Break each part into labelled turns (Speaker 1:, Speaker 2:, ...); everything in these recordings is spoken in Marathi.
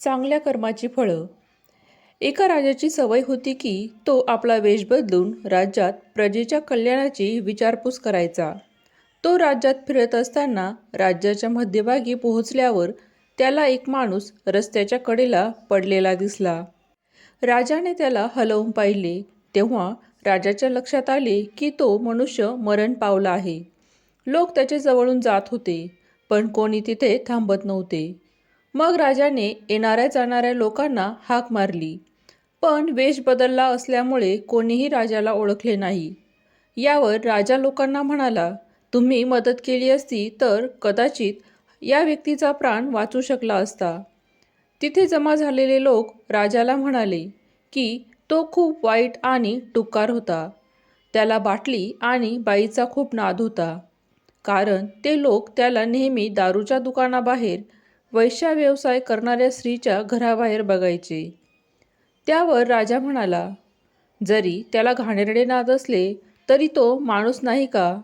Speaker 1: चांगल्या कर्माची फळं. एका राजाची सवय होती की तो आपला वेश बदलून राज्यात प्रजेच्या कल्याणाची विचारपूस करायचा. तो राज्यात फिरत असताना राज्याच्या मध्यभागी पोहोचल्यावर त्याला एक माणूस रस्त्याच्या कडेला पडलेला दिसला. राजाने त्याला हलवून पाहिले. तेव्हा राजाच्या लक्षात आले की तो मनुष्य मरण पावला आहे. लोक त्याच्या जवळून जात होते पण कोणी तिथे थांबत नव्हते. मग राजाने येणाऱ्या जाणाऱ्या लोकांना हाक मारली. पण वेश बदलला असल्यामुळे कोणीही राजाला ओळखले नाही. यावर राजा लोकांना म्हणाला तुम्ही मदत केली असती तर कदाचित या व्यक्तीचा प्राण वाचू शकला असता. तिथे जमा झालेले लोक राजाला म्हणाले की तो खूप वाईट आणि टुकार होता. त्याला बाटली आणि बाईचा खूप नाद होता. कारण ते लोक त्याला नेहमी दारूच्या दुकानाबाहेर वैश्या व्यवसाय करणाऱ्या स्त्रीच्या घराबाहेर बघायचे. त्यावर राजा म्हणाला जरी त्याला घाणेरडे नाद असले तरी तो माणूस नाही का?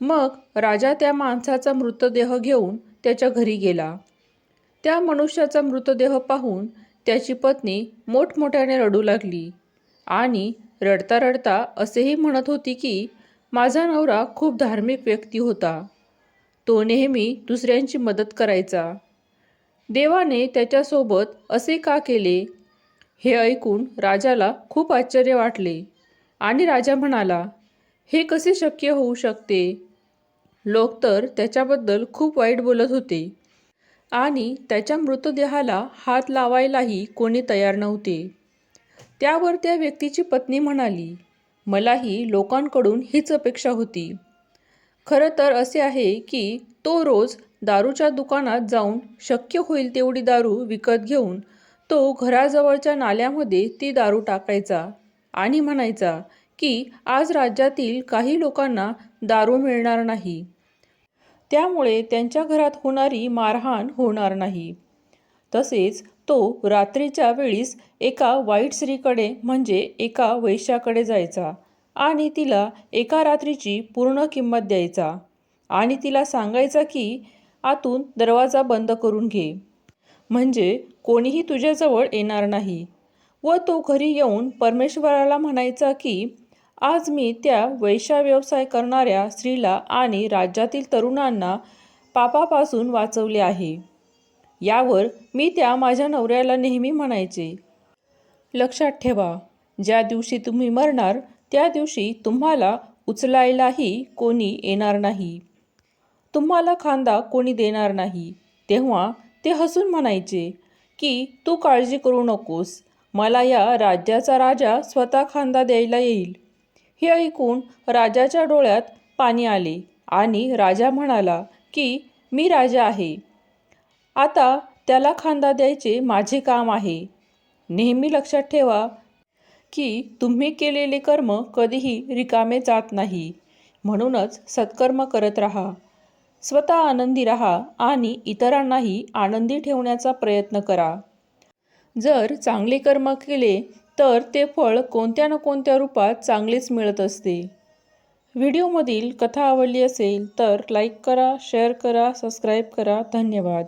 Speaker 1: मग राजा त्या माणसाचा मृतदेह घेऊन त्याच्या घरी गेला. त्या मनुष्याचा मृतदेह पाहून त्याची पत्नी मोठमोठ्याने रडू लागली आणि रडता रडता असेही म्हणत होती की माझा नवरा खूप धार्मिक व्यक्ती होता. तो नेहमी दुसऱ्यांची मदत करायचा. देवाने त्याच्यासोबत असे का केले? हे ऐकून राजाला खूप आश्चर्य वाटले आणि राजा म्हणाला हे कसे शक्य होऊ शकते? लोक तर त्याच्याबद्दल खूप वाईट बोलत होते आणि त्याच्या मृतदेहाला हात लावायलाही कोणी तयार नव्हते. त्यावर त्या व्यक्तीची पत्नी म्हणाली मलाही लोकांकडून हीच अपेक्षा होती. खरं तर असे आहे की तो रोज दारूच्या दुकानात जाऊन शक्य होईल तेवढी दारू विकत घेऊन तो घराजवळच्या नाल्यामध्ये ती दारू टाकायचा आणि म्हणायचा की आज राज्यातील काही लोकांना दारू मिळणार नाही. त्यामुळे त्यांच्या घरात होणारी मारहाण होणार नाही. तसेच तो रात्रीच्या वेळीस एका वाईट स्त्रीकडे म्हणजे एका वैश्याकडे जायचा आणि तिला एका रात्रीची पूर्ण किंमत द्यायचा आणि तिला सांगायचा की आतून दरवाजा बंद करून घे. म्हणजे कोणीही तुझ्याजवळ येणार नाही. व तो घरी येऊन परमेश्वराला म्हणायचा की आज मी त्या वैशा व्यवसाय करणाऱ्या स्त्रीला आणि राज्यातील तरुणांना पापापासून वाचवले आहे. यावर मी त्या माझ्या नवऱ्याला नेहमी म्हणायचे. लक्षात ठेवा ज्या दिवशी तुम्ही मरणार त्या दिवशी तुम्हाला उचलायलाही कोणी येणार नाही. तुम्हाला खांदा कोणी देणार नाही. तेव्हा ते हसून म्हणायचे की तू काळजी करू नकोस. मला या राज्याचा राजा स्वतः खांदा द्यायला येईल. हे ऐकून राजाच्या डोळ्यात पाणी आले आणि राजा म्हणाला की मी राजा आहे. आता त्याला खांदा द्यायचे माझे काम आहे. नेहमी लक्षात ठेवा की तुम्ही केलेले कर्म कधीही रिकामे जात नाही. म्हणूनच सत्कर्म करत राहा. स्वतः आनंदी राहा आणि इतरांनाही आनंदी ठेवण्याचा प्रयत्न करा. जर चांगले कर्म केले तर ते फळ कोणत्या ना कोणत्या रूपात चांगलेच मिळत असते. व्हिडिओमधील कथा आवडली असेल तर लाईक करा शेअर करा सबस्क्राईब करा. धन्यवाद.